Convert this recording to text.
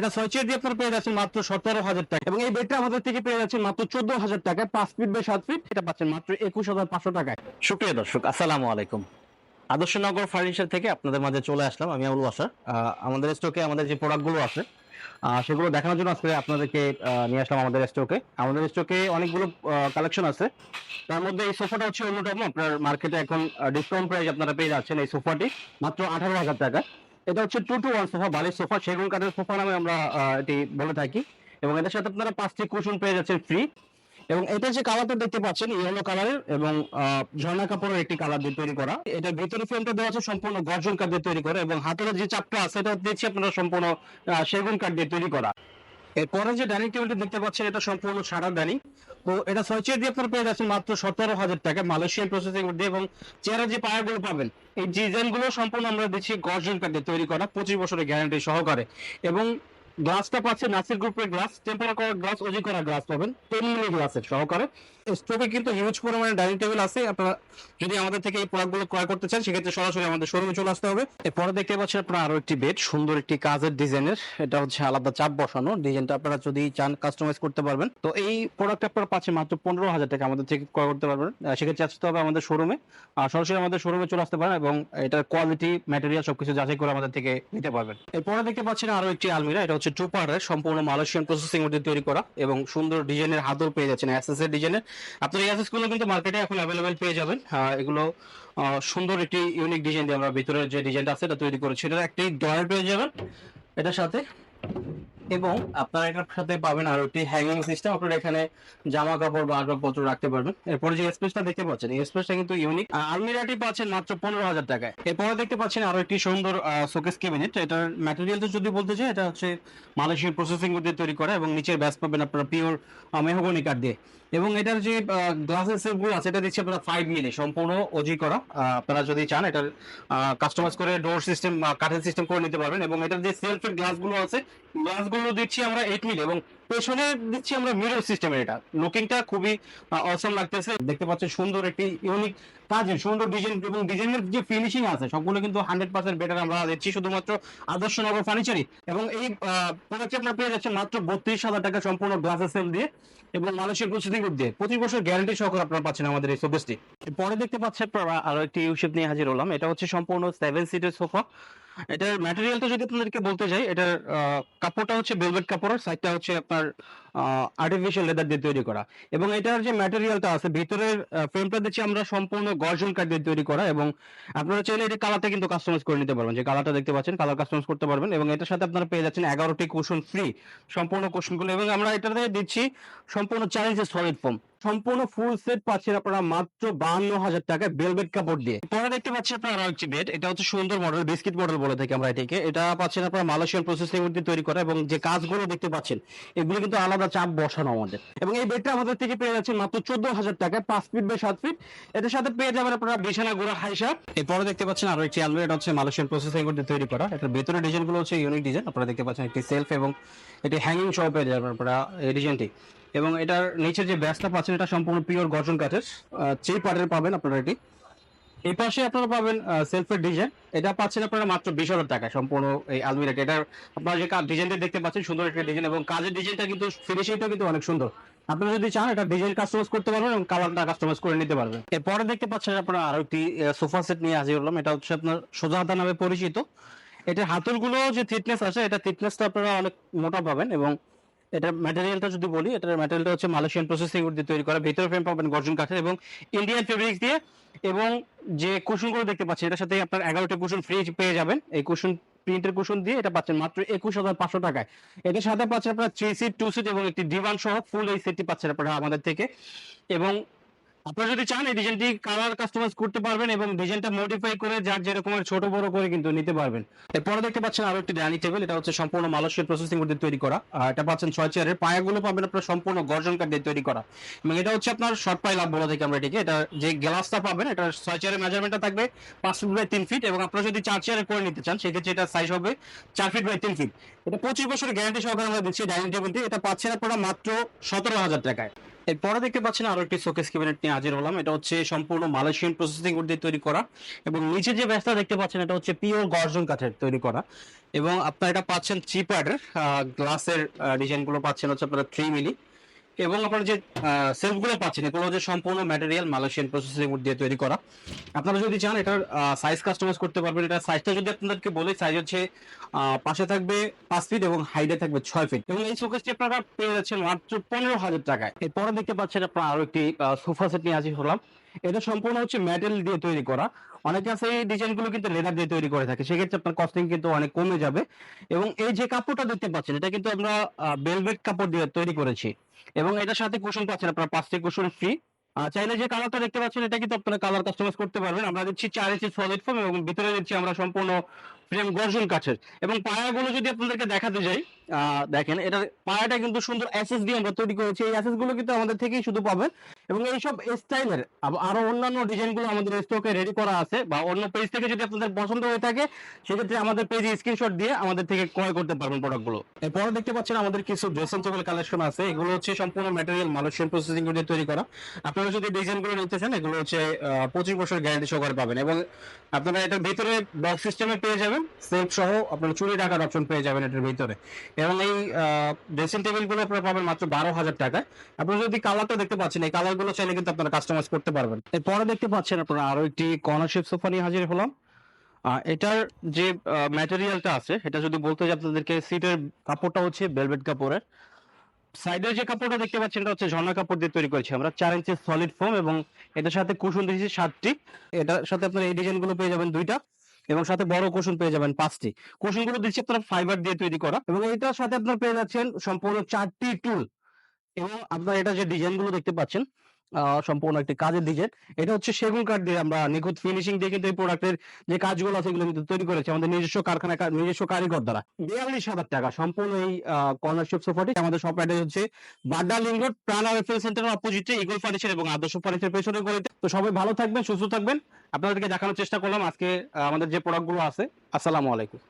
এটা ছয় চেয়ার দিয়ে আপনারা পেয়ে যাচ্ছেন মাত্র সতেরো হাজার টাকা। এবং এই বেডটা আমাদের থেকে পেয়ে যাচ্ছেন মাত্র চোদ্দ হাজার টাকায়। পাঁচ ফিট বাই সাত ফিট এটা পাচ্ছেন মাত্র একুশ হাজার পাঁচশো টাকায়। সুপ্রিয় দর্শক, আসসালামু আলাইকুম। আদর্শনগর ফার্নিচার থেকে আপনাদের মাঝে চলে আসলাম আমি আবুল বাসার আমাদের স্টকে আমাদের যে প্রোডাক্টগুলো আছে সেগুলো দেখানোর জন্য আজকে আপনাদেরকে নিয়ে আসলাম আমাদের স্টকে আমাদের স্টকে অনেকগুলো কালেকশন আছে। তার মধ্যে এই সোফাটা হচ্ছে অন্যতম। আপনার মার্কেটে এখন ডিসকাউন্ট প্রাইস আপনারা পেয়ে যাচ্ছেন এই সোফাটি মাত্র আঠারো হাজার টাকা এটা হচ্ছে টু টু ওয়ান সোফা বালির সোফা সেগুন কাঠের সোফা নামে আমরা এটি বলে থাকি। এবং এটার সাথে আপনারা পাঁচটি কুশন পেয়ে যাচ্ছেন ফ্রি এবং এটা যে কালারটা দেখতে পাচ্ছেন ইয়েলো কালারের এবং ঝর্ণা কাপড়ের একটি কালার দিয়ে তৈরি করা। এটার ভিতরে ফ্রেমটা দেওয়া আছে সম্পূর্ণ গর্জন কাঠ দিয়ে তৈরি করা এবং হাতের যে চাপটা আছে এটা দিচ্ছি আপনারা সম্পূর্ণ সেগুন কাঠ দিয়ে তৈরি করা। এরপরে যে ডাইনিং টেবিলটি দেখতে পাচ্ছেন, এটা সম্পূর্ণ সাদা ডাইনিং তো এটা ছয় চেয়ার দিয়ে আপনারা পেয়ে যাচ্ছেন মাত্র সতেরো হাজার টাকা মালয়েশিয়ান প্রসেসিং দিয়ে এবং চেয়ারের যে পায়াগুলো পাবেন, এই ডিজাইনগুলো সম্পূর্ণ আমরা দিচ্ছি গর্জন কাঠে তৈরি করা, পঁচিশ বছরের গ্যারান্টি সহকারে। এবং গ্লাসটা পাচ্ছে নাসির গ্রুপের গ্লাস টেম্পার করা গ্লাস ওজি করা গ্লাস পাবেন টেন মিলি গ্লাসের সহকারে। স্টোকে কিন্তু হিউজ পরিমাণে ডাইনিং টেবিল আছে। আপনারা যদি আমাদের থেকে এই প্রোডাক্টগুলো ক্রয় করতে চান, সেক্ষেত্রে সরাসরি আমাদের শোরুমে চলে আসতে হবে। এরপরে দেখতে পাচ্ছেন আপনারা আরও একটি বেড সুন্দর একটি কাজের ডিজাইনের। এটা হচ্ছে আলাদা চাপ বসানো। ডিজাইনটা আপনারা যদি চান কাস্টমাইজ করতে পারবেন। তো এই প্রোডাক্ট আপনারা পাচ্ছেন মাত্র পনেরো হাজার টাকা আমাদের থেকে ক্রয় করতে পারবেন। সেক্ষেত্রে আসতে হবে আমাদের শোরুমে আর সরাসরি আমাদের শোরুমে চলে আসতে পারেন এবং এটার কোয়ালিটি ম্যাটেরিয়াল সবকিছু যাচাই করে আমাদের থেকে নিতে পারবেন। এরপরে দেখতে পাচ্ছেন আরও একটি আলমিরা। এটা হচ্ছে টু পার্টের সম্পূর্ণ মালয়েশিয়ান প্রসেসিং মধ্যে তৈরি করা এবং সুন্দর ডিজাইনের হাতল পেয়ে যাচ্ছেন অ্যাসেস এর ডিজাইনের। আপনার এই অ্যাসেসগুলো কিন্তু মার্কেটে এখন অ্যাভেলেবেল পেয়ে যাবেন। এগুলো সুন্দর একটি ইউনিক ডিজাইন দিয়ে আমরা ভিতরের যে ডিজাইনটা আছে, এটা তৈরি করেছি। এটা একটি ডয়ার পেয়ে যাবেন। এটার সাথে এবং আপনারা এটার সাথে পাবেন আর একটি হ্যাঙ্গিং সিস্টেম আপনারা এখানে জামা কাপড় বা আসবাবপত্র রাখতে পারবেন। এরপরে যে স্পেসটা দেখতে পাচ্ছেন, এই স্পেসটা কিন্তু ইউনিক আলমিরাটি পাচ্ছেন মাত্র পনেরো হাজার টাকায়। এরপরে দেখতে পাচ্ছেন আরও একটি সুন্দর শোকেস ক্যাবিনেট এটার ম্যাটেরিয়ালটা যদি বলতে চাই, এটা হচ্ছে মালয়েশিয়ার প্রসেসিং দিয়ে তৈরি করা এবং নিচের ব্যাস পাবেন আপনারা পিওর মেহগনি কাঠ দিয়ে। এবং এটার যে গ্লাসের সেলগুলো আছে, এটা দিচ্ছে আপনারা ফাইভ মিলি, সম্পূর্ণ ওজি করা। আপনারা যদি চান, এটার কাস্টমাইজ করে ডোর সিস্টেম কাঠের সিস্টেম করে নিতে পারবেন। এবং এটার যে সেলফের গ্লাসগুলো আছে গ্লাসগুলো দিচ্ছি আমরা এইট মিলি এবং পেছনে দিচ্ছি আমরা মিরর সিস্টেমের এটা। লুকিংটা খুবই অসম লাগতেছে। দেখতে পাচ্ছেন সুন্দর একটি ইউনিক কাজের সুন্দর ডিজাইন এবং ডিজাইনের যে ফিনিশিং আছে, সবগুলো কিন্তু হান্ড্রেড পার্সেন্ট বেটার আমরা দিচ্ছি। শুধুমাত্র আদর্শ নগর ফার্নিচারই এবং এই প্রোডাক্টটি আপনার পেয়ে যাচ্ছেন মাত্র বত্রিশ হাজার টাকা সম্পূর্ণ গ্লাসের সেল দিয়ে এবং মানুষের প্রসেসিং দিয়ে। পঁচিশ বছর গ্যারান্টি সহকারে আপনারা পাচ্ছেন আমাদের এই শোকেসটি পরে দেখতে পাচ্ছেন আপনারা আরও একটি ইউশেপ নিয়ে হাজির হলাম। এটা হচ্ছে সম্পূর্ণ সেভেন সিটের সোফা এটার ম্যাটেরিয়ালটা যদি আপনাদেরকে বলতে যাই এটার কাপড়টা হচ্ছে ভেলভেট কাপড়ের সাইডটা হচ্ছে আপনার আর্টিফিশিয়াল লেদার দিয়ে তৈরি করা। এবং এটার যে ম্যাটেরিয়ালটা আছে, ভিতরের ফ্রেমটা দিচ্ছি আমরা সম্পূর্ণ গর্জন কাঠ দিয়ে তৈরি করা এবং আপনারা চাইলে এটা কালারটা কিন্তু কাস্টমাইজ করে নিতে পারবেন। যে কালারটা দেখতে পাচ্ছেন কালার কাস্টমাইজ করতে পারবেন এবং এটার সাথে আপনারা পেয়ে যাচ্ছেন এগারোটি কুশন ফ্রি সম্পূর্ণ কুশনগুলো এবং আমরা এটাতে দিচ্ছি সম্পূর্ণ ইঞ্চি সলিড ফোম সম্পূর্ণ ফুল সেট পাচ্ছেন আপনারা মাত্র বান্ন হাজার টাকায় বেলভেট কাপড় দিয়ে। পরে দেখতে পাচ্ছেন আপনারা আরও একটি বেড এটা হচ্ছে সুন্দর মডেল বিস্কিট মডেল বলে থাকি আমরা এটাকে। এটা পাচ্ছেন আপনারা মালয়েশিয়ান প্রসেসিং মধ্যে তৈরি করা এবং যে কাজগুলো দেখতে পাচ্ছেন, এগুলো কিন্তু আলাদা চাপ বসানো আমাদের। এবং এই বেডটা আমাদের থেকে পেয়ে যাচ্ছেন মাত্র চোদ্দ হাজার টাকায়, পাঁচ ফিট বাই সাত ফিট এটার সাথে পেয়ে যাবেন আপনারা বিছানা, গোড়া হাইসা এরপরে দেখতে পাচ্ছেন আরও একটি আলমারি হচ্ছে মালয়েশিয়ান প্রসেসিং মধ্যে তৈরি করা। এটার ভেতরে ডিজাইনগুলো হচ্ছে ইউনিক ডিজাইন আপনারা দেখতে পাচ্ছেন একটি সেলফ এবং এটি হ্যাঙ্গিং সহ পেয়ে যাবেন আপনারা এই ডিজাইনটি এবং এটার নিচের যে ব্যাসটা পাচ্ছেন, এটা সম্পূর্ণ পিওর গর্জন কাঠের। চেই পাটের পাবেন আপনারা এটি। এই পাশে আপনারা পাবেন সেলফের ডিজাইন এটা পাচ্ছেন আপনারা মাত্র বিশ হাজার টাকা, সম্পূর্ণ এই আলমিরাটা এটা আপনারা যে ডিজাইনটা দেখতে পাচ্ছেন, সুন্দর একটা ডিজাইন এবং কাজের ডিজাইনটা কিন্তু ফিনিশিংটা কিন্তু অনেক সুন্দর। আপনারা যদি চান, এটা ডিজাইন কাস্টমাইজ করতে পারবেন এবং কালারটা কাস্টমাইজ করে নিতে পারবেন। এরপরে দেখতে পাচ্ছেন আপনারা আরও একটি সোফা সেট নিয়ে হাজির হলাম। এটা হচ্ছে আপনার সোজা হাতা নামে পরিচিত। এটার হাতলগুলো যে থিকনেস আছে, এটা থিকনেসটা আপনারা অনেক মোটা পাবেন এবং এটার ম্যাটেরিয়ালটা যদি বলি, এটার ম্যাটেরিয়ালটা হচ্ছে মালয়েশিয়ান প্রসেসিং উড দিয়ে তৈরি করা, ভিতরে ফ্রেম পাবেন গর্জন কাঠের এবং ইন্ডিয়ান ফেব্রিক দিয়ে এবং যে কুশনগুলো দেখতে পাচ্ছেন, এটার সাথে আপনার এগারোটা কুশন ফ্রিজ পেয়ে যাবেন। এই কুশন প্রিন্টের কুশন দিয়ে এটা পাচ্ছেন মাত্র একুশ হাজার পাঁচশো টাকায়। এটার সাথে পাচ্ছেন আপনার থ্রি সিট টু সিট এবং একটি ডিভান সহ ফুল এই সেটটি পাচ্ছেন আপনারা আমাদের থেকে। এবং আপনারা যদি চান এই ডিজাইনটি কালার কাস্টমাইজ করতে পারবেন এবং ডিজাইনটা মডিফাই করে যার যেরকমের ছোট বড় করে কিন্তু নিতে পারবেন। এরপরে দেখতে পাচ্ছেন আরও একটি ডাইনিং টেবিল এটা হচ্ছে সম্পূর্ণ মালয়েশিয়ার প্রসেসিং দিয়ে তৈরি করা। আর এটা পাচ্ছেন ছয় চেয়ারের পায়াগুলো পাবেন আপনার সম্পূর্ণ গর্জন কাঠ দিয়ে তৈরি করা। এবং এটা হচ্ছে আপনার শর্ট পাই লাভ বলা থেকে আমরা এটিকে। এটা যে গ্লাসটা পাবেন, এটা ছয় চেয়ারের মেজারমেন্টটা থাকবে পাঁচ ফিট বাই তিন ফিট এবং আপনারা যদি চার চেয়ারে করে নিতে চান, সেক্ষেত্রে এটা সাইজ হবে চার ফিট বাই তিন ফিট এটা পঁচিশ বছরের গ্যারান্টি সহকারে আমরা দিচ্ছি ডাইনিং টেবিলটি এটা পাচ্ছেন আপনারা মাত্র সতেরো হাজার টাকায়। এরপরে দেখতে পাচ্ছেন আরও একটি শোকেস ক্যাবিনেট নিয়ে হাজির হলাম। এটা হচ্ছে সম্পূর্ণ মালয়েশিয়ান প্রসেসিং দিয়ে তৈরি করা এবং নিচে যে ব্যাসটা দেখতে পাচ্ছেন এটা হচ্ছে পিওর গর্জন কাঠের তৈরি করা এবং আপনারা এটা পাচ্ছেন চিপ্যাডের গ্লাসের ডিজাইনগুলো পাচ্ছেন হচ্ছে আপনারা থ্রি মিলি এবং আপনারা যে সেলফগুলো পাচ্ছেন, এগুলো হচ্ছে সম্পূর্ণ ম্যাটেরিয়াল মালয়েশিয়ান প্রসেসিং দিয়ে তৈরি করা। আপনারা যদি চান এটার সাইজ কাস্টমাইজ করতে পারবেন। এটা সাইজটা যদি আপনাদেরকে বলি সাইজ হচ্ছে পাশে থাকবে পাঁচ ফিট এবং হাইডে থাকবে ছয় ফিট এবং এই শোকেসটি আপনারা পেয়ে যাচ্ছেন মাত্র পনেরো হাজার টাকায়। এরপরে দেখতে পাচ্ছেন আপনারা আরও একটি সোফা সেট নিয়ে হাজির হলাম। এটা সম্পূর্ণ হচ্ছে মেটাল দিয়ে তৈরি করা। অনেকে আছে এই ডিজাইনগুলো কিন্তু লেদার দিয়ে তৈরি করে থাকে। সেক্ষেত্রে আপনার কস্টিং কিন্তু অনেক কমে যাবে। এবং এই যে কাপড়টা দেখতে পাচ্ছেন, এটা কিন্তু আমরা বেলভেট কাপড় দিয়ে তৈরি করেছি। এবং এটার সাথে কুশন পাচ্ছেন আপনার পাঁচটি কুশন ফ্রি চাইলে যে কালারটা দেখতে পাচ্ছেন, এটা কিন্তু আপনারা কালার কাস্টমাইজ করতে পারবেন। আমরা দিচ্ছি চার ইঞ্চি সলিড ফোম এবং ভিতরে দিচ্ছি আমরা সম্পূর্ণ ফ্রেম গর্জন কাঠের। এবং পায়াগুলো যদি আপনাদেরকে দেখাতে যাই দেখেন এটার পায়াটা কিন্তু সুন্দর অ্যাসেস দিয়ে আমরা তৈরি করেছি। এই অ্যাসেসগুলো কিন্তু আমাদের থেকেই শুধু পাবেন। এবং এইসব স্টাইলের আরও অন্যান্য ডিজাইনগুলো আমাদের স্টকে রেডি করা আছে বা অন্য পেজ থেকে যদি আপনাদের পছন্দ হয়ে থাকে, সেক্ষেত্রে আমাদের পেজে স্ক্রিনশট দিয়ে আমাদের থেকে ক্রয় করতে পারবেন প্রোডাক্টগুলো। এরপরে দেখতে পাচ্ছেন আমাদের কিছু ড্রেসিং টেবিল কালেকশন আছে। এগুলো হচ্ছে সম্পূর্ণ ম্যাটেরিয়াল মালয়েশিয়ান প্রসেসিং দিয়ে তৈরি করা। আপনারা যদি ডিজাইনগুলো নিতে চান, এগুলো হচ্ছে পঁচিশ বছর গ্যারান্টি সহকারে পাবেন। এবং আপনারা এটার ভিতরে বক্স সিস্টেমে পেয়ে যাবেন। সেলফ সহ আপনারা চুরি রাখার অপশন পেয়ে যাবেন এটার ভিতরে। এবং এই ড্রেসিং টেবিলগুলো আপনারা পাবেন মাত্র বারো হাজার টাকায়। আপনারা যদি কালারটা দেখতে পাচ্ছেন, এই কালারগুলো চাইলে কিন্তু আপনারা কাস্টমাইজ করতে পারবেন। এরপরে দেখতে পাচ্ছেন আপনারা আরও একটি কর্নার শেপ সোফা নিয়ে হাজির হলাম। এটার যে ম্যাটেরিয়ালটা আছে এটা যদি বলতে যাই আপনাদেরকে সিটের কাপড়টা হচ্ছে বেলভেট কাপড়ের। সাইডের যে কাপড়টা দেখতে পাচ্ছেন, এটা হচ্ছে ঝর্ণা কাপড় দিয়ে তৈরি করেছি আমরা। চার ইঞ্চি সলিড ফোম এবং এটার সাথে কুশন দিয়েছি সাতটি। এটার সাথে আপনারা এই ডিজাইনগুলো পেয়ে যাবেন দুইটা। এবং সাথে বড় কোশন পেয়ে যাবেন পাঁচটি। কুশনগুলো দিচ্ছি আপনার ফাইবার দিয়ে তৈরি করা এবং এটার সাথে আপনার পেয়ে যাচ্ছেন সম্পূর্ণ চারটি টুল এবং আপনার এটা যে ডিজাইনগুলো দেখতে পাচ্ছেন সম্পূর্ণ একটি কাজের ডিজাইন এটা হচ্ছে সেগুন কাঠ দিয়ে আমরা নিখুঁত ফিনিশিং দিয়ে কিন্তু এই প্রোডাক্টের যে কাজগুলো আছে এগুলো কিন্তু তৈরি করেছি আমাদের নিজস্ব কারখানা নিজস্ব কারিগর দ্বারা। বিয়াল্লিশ হাজার টাকা সম্পূর্ণ এই কর্নারশিপ সোফাটি আমাদের শপ অ্যাড্রেস হচ্ছে বাড্ডা লিং রোড প্রাণা রেফারেল সেন্টারের অপোজিটে ইগল ফার্নিচার এবং আদর্শ ফার্নিচার পেছনে গলিতে। তো সবাই ভালো থাকবেন, সুস্থ থাকবেন। আপনাদেরকে দেখানোর চেষ্টা করলাম আজকে আমাদের যে প্রোডাক্টগুলো আছে। আসসালামু আলাইকুম।